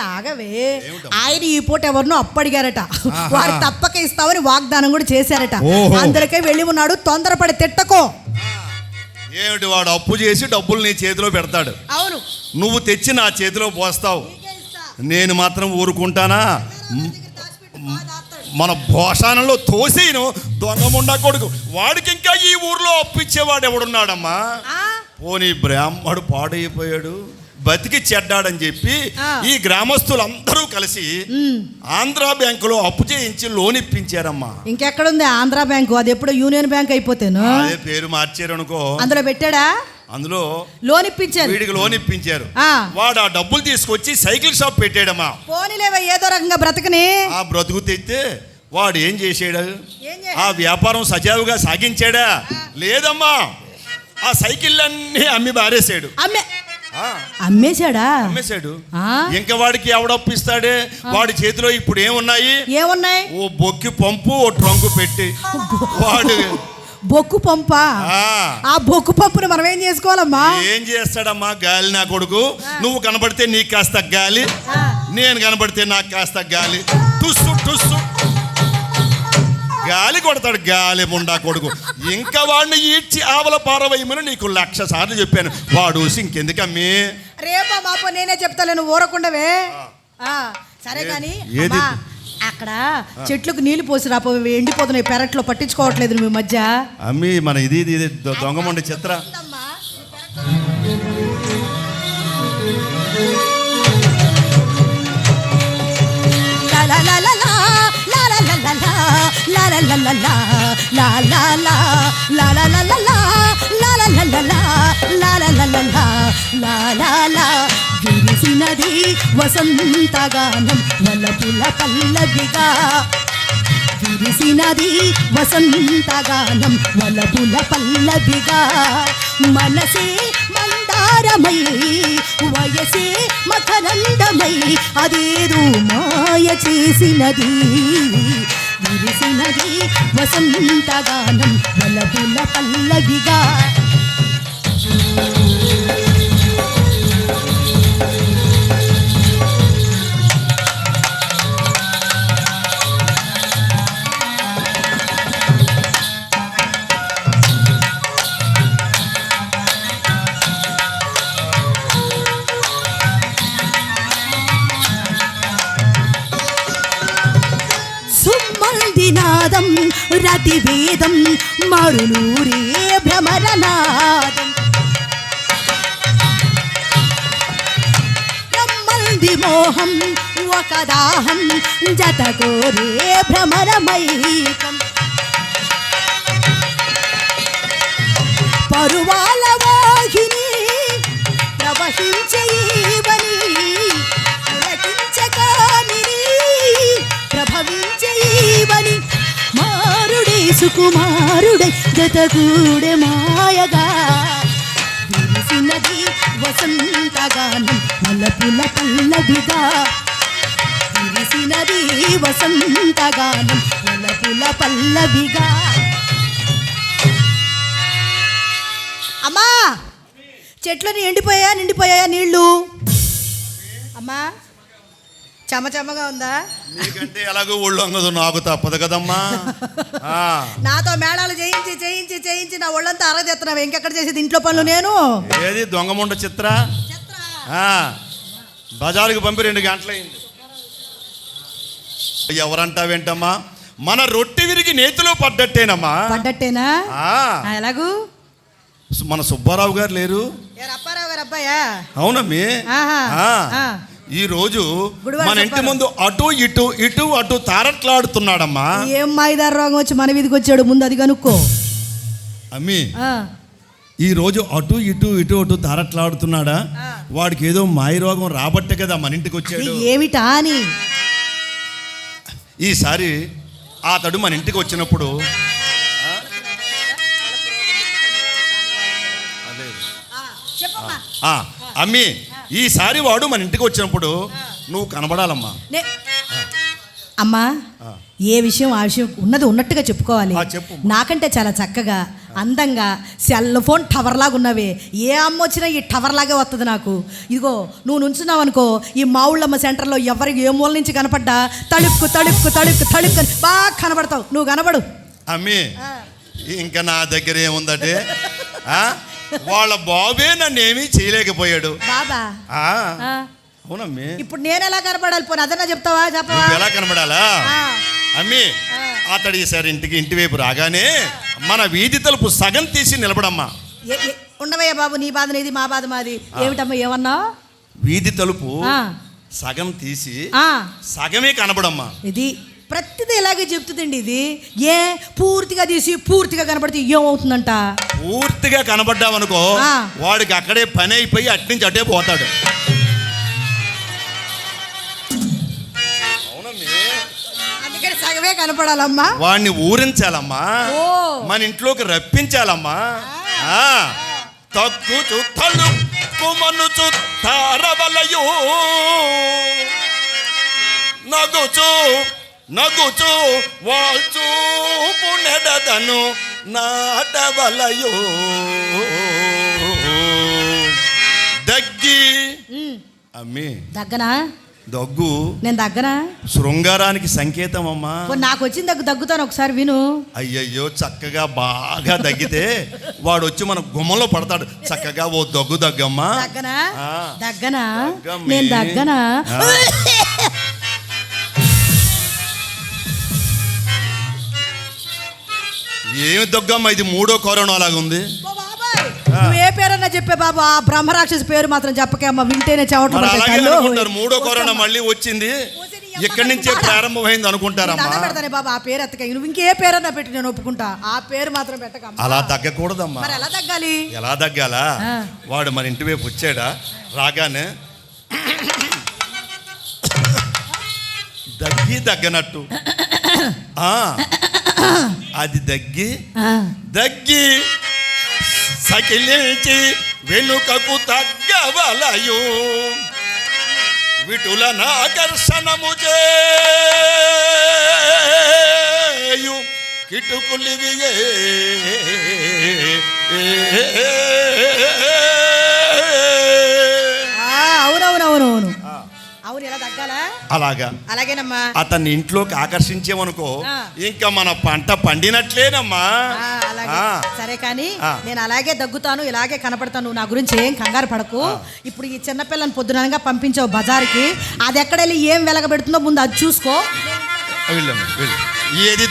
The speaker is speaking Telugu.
ఆగవే? ఆయన ఈ పూట ఎవరినో అప్పడిగారట. వారు తప్పక ఇస్తామని వాగ్దానం కూడా చేశారట. ఓహో. అందులకే వెళ్ళి ఉన్నాడు తొందరపడి తిట్టకో. ఏమిటి వాడు అప్పు చేసి డబ్బులు నీ చేతిలో పెడతాడు? అవును. నువ్వు తెచ్చి నా చేతిలో పోస్తావు. నేను మాత్రం ఊరుకుంటానా? మన భోషానంలో తోసేను దొంగముండా కొడుకు. వాడికి ఇంకా ఈ ఊర్లో అప్పు ఇచ్చేవాడు ఎవడున్నాడమ్మా? పోనీ బ్రాహ్మడు పాడైపోయాడు. బతికి చెడ్డాడని చెప్పి. ఈ గ్రామస్తులందరూ కలిసి. ఆంధ్రా బ్యాంకులో అప్పు చేయించి లోన్ ఇప్పించారమ్మా. ఇంకెక్కడుంది ఆంధ్రా బ్యాంకు? అది ఎప్పుడో యూనియన్ బ్యాంక్ అయిపోతేను. అదే పేరు మార్చారు అనుకో అందులో పెట్టాడా? అందులో లోన్ ఇప్పించారు. వీడికి లోన్ ఇప్పించారు. వాడు ఆ డబ్బులు తీసుకొచ్చి సైకిల్ షాప్ పెట్టాడమ్మా. పోనీలేవా ఏదో రకంగా బ్రతకని? ఆ బ్రతుకు తెస్తే వాడు ఏం చేసాడు? ఆ వ్యాపారం సజావుగా సాగించాడా? లేదమ్మా. ఆ సైకిళ్ళన్నీ అమ్మి బారేశాడు. అమ్మే అమ్మేశాడా? అమ్మేశాడు? ఇంకా వాడికి ఎవడప్పిస్తాడే? వాడి చేతిలో ఇప్పుడు ఏమున్నాయి? ఏమున్నాయి ఓ బొక్కి పంపు ఓ ట్రంకు పెట్టి. వాడు బొక్కు పంప? ఆ, ఆ బొక్కు పంపుని మనం ఏం చేసుకోవాలమ్మా? ఏం చేస్తాడమ్మా గాలి నా కొడుకు? నువ్వు కనబడితే నీకు కాస్త గాలి నేను కనబడితే నాకు కాస్త గాలి. టుస్సు టుస్సు. గాలి కొడతాడు గాలి ముండా కొడుకు. ఇంకా వాడిని ఈడ్చి ఆవల పారవేయమని నీకు లక్ష సార్లు చెప్పాను. వాడు ఇంకెందుకమ్మి? రేపా మాపో నేనే చెప్తాను నువ్వు ఊరకుండవే. ఆ, సరే కానీ అక్కడ చెట్లకు నీళ్ళు పోసి రాపో ఎండిపోతున్నాయి పెరట్లో పట్టించుకోవట్లేదు ఈ మధ్య. అమ్మి మన ఇది ఇది దొంగమండి చిత్ర. విరిసినది వసంతగానం వలపుల పల్లవిగా విరిసినది వసంతగానం వలపుల పల్లవిగా మనసే మందారమై వయసే మకరందమై అదేదో మాయ చేసినది విరిసినది వసంతగానం వలపుల పల్లవిగా. సుమ్మందినాదం రతివేదం మరులూరే భ్రమరనాదం. బ్రహ్మంది మోహం ఒకదాహం జతగోరే భ్రమరమైకం. పరువాల మారుడే సుకుమారుడే జతగూడె మాయగా. విరిసినది వసంతగానం మలపుల పల్లవిగా. విరిసినది వసంతగానం మలపుల పల్లవిగా. అమ్మా చెట్లని ఎండిపోయా నిండిపోయా నీళ్ళు? అమ్మా చెమ చెమగా ఉందా? నీకంటే ఎలాగో ఒళ్ళు అంగదు నాకు తప్పదు కదమ్మా. నాతో మేళాలు చేయించి చేయించి చేయించి నా ఒళ్ళంతా అరగదెత్తున్నావు ఇంకెక్కడ చేసేది ఇంట్లో పనులు నేను? ఏది? దొంగముండ చిత్ర? ఆ, బజారుకి పంపి రెండు గంటలైంది ఎవరంటావేంటమ్మా? మన రొట్టె విరిగి నేతిలో పడ్డట్టేనమ్మా. పడ్డట్టేనా? ఎలాగూ? మన సుబ్బారావు గారు లేరు. ఏ రప్పారావు గారు అబ్బాయా? అవునమ్మి. ఈ రోజు మన ఇంటి. ముందు అటు ఇటు ఇటు అటు తారట్లాడుతున్నాడమ్మా. ఏం మాయిదారు రోగం వచ్చి మన వీధికి వచ్చాడు? ముందు అది కనుక్కో. అమ్మి ఈ రోజు అటు ఇటు ఇటు అటు తారట్లాడుతున్నాడా. వాడికి ఏదో మాయ రోగం రాబట్టే కదా మన ఇంటికి వచ్చాడు. ఏమిటా అని? ఈసారి అతడు మన ఇంటికి వచ్చినప్పుడు అమ్మి ఈసారి వాడు మన ఇంటికి వచ్చినప్పుడు నువ్వు కనబడాలమ్మా. అమ్మా. ఏ విషయం ఆ విషయం ఉన్నది ఉన్నట్టుగా చెప్పుకోవాలి. నాకంటే చాలా చక్కగా అందంగా సెల్ ఫోన్ టవర్ లాగా ఉన్నవే. ఏ అమ్మ వచ్చినా ఈ టవర్ లాగే వస్తుంది నాకు. ఇదిగో నువ్వు నుంచున్నావు అనుకో ఈ మావుళ్ళమ్మ సెంటర్లో ఎవరికి ఏ మూల నుంచి కనపడ్డా తళుక్కు తళుక్కు తళుక్కు అని బాగా కనబడతావు. నువ్వు కనబడు. అమ్మి ఇంకా నా దగ్గర ఏముందంటే? వాళ్ళ బాబే నన్ను ఏమీ చేయలేకపోయాడు. బాబా? అవునమ్మి. ఇప్పుడు నేను ఎలా కనపడాలి పోనీ అదన్నా చెప్తావా? చెప్పవా? ఎలా కనబడాలా. అమ్మి అతడి సార్ ఇంటికి ఇంటి వైపు రాగానే మన వీధి తలుపు సగం తీసి నిలబడమ్మా. ఉండవయ్యా బాబు నీ బాధ నీది మా బాధ మాది. ఏమిటమ్మా ఏమన్నా? వీధి తలుపు. సగం తీసి సగమే కనబడమ్మా. ఇది ప్రతిదీ ఇలాగే చెప్తుందండి ఇది. ఏ పూర్తిగా తీసి పూర్తిగా కనపడితే ఏమవుతుందంట? పూర్తిగా కనబడ్డావనుకో ఆ. వాడికి అక్కడే పని అయిపోయి అట్నుంచి అటే పోతాడు. సగమే కనపడాలమ్మా. వాడిని ఊరించాలమ్మా. మన ఇంట్లోకి రప్పించాలమ్మా. ఆ. తగ్గుచు తలుపు మనుచు తారవలయు నగుచు నగుచు వాల్చు పునెడదను నాటవలయు. దగ్గి. అమ్మి. దగ్గనా? దగ్గు. నేను దగ్గనా? శృంగారానికి సంకేతం అమ్మా నాకు వచ్చిన దగ్గు దగ్గుతాను ఒకసారి విను. అయ్యయ్యో చక్కగా బాగా దగ్గితే వాడు వచ్చి మన గుమ్మలో పడతాడు. చక్కగా ఓ దగ్గు దగ్గమ్మా. దగ్గనా. దగ్గనా. నేను దగ్గనా? ఏమి దగ్గమ్మా ఇది మూడో కరోనా లాగా ఉంది. నువ్వు ఏ పేరన్నా చెప్పే బాబు ఆ బ్రహ్మరాక్షసి పేరు మాత్రం చెప్పకే అమ్మ వింటేనే చెవట మూడో కరోనా మళ్ళీ వచ్చింది. ఇక్కడి నుంచే ప్రారంభమైంది అనుకుంటారమ్మా. పెడతానే బాబు ఆ పేరు ఎత్తక నువ్వు ఇంకే పేరన్నా పెట్టి నేను ఒప్పుకుంటా. ఆ పేరు మాత్రం పెట్టకమ్మ. అలా తగ్గకూడదమ్మా. మరి ఎలా తగ్గాలి? ఎలా తగ్గాలా. వాడు మన ఇంటి వైపు వచ్చాడా? రాగానే దగ్గి దగ్గనట్టు ఆ, అది దగ్గి దగ్గి సకిలించి వెనుకకు తగ్గవలయు. విటుల నాకర్షణము చేయు. కిటుకులివియే అవునవునవునవును. అవును ఎలా తగ్గాలా? అలాగా. అలాగేనమ్మా. అతన్ని ఇంట్లోకి ఆకర్షించామనుకో. ఇంకా మన పంట పండినట్లేనమ్మా. సరే కానీ. నేను అలాగే దగ్గుతాను ఇలాగే కనపడతాను. నా గురించి ఏం కంగారు పడకు. ఇప్పుడు ఈ చిన్నపిల్లని పొద్దుననగా పంపించావు బజార్కి. అది ఎక్కడ వెళ్ళి ఏం వెలగబెడుతుందో ముందు అది చూసుకో. ఏది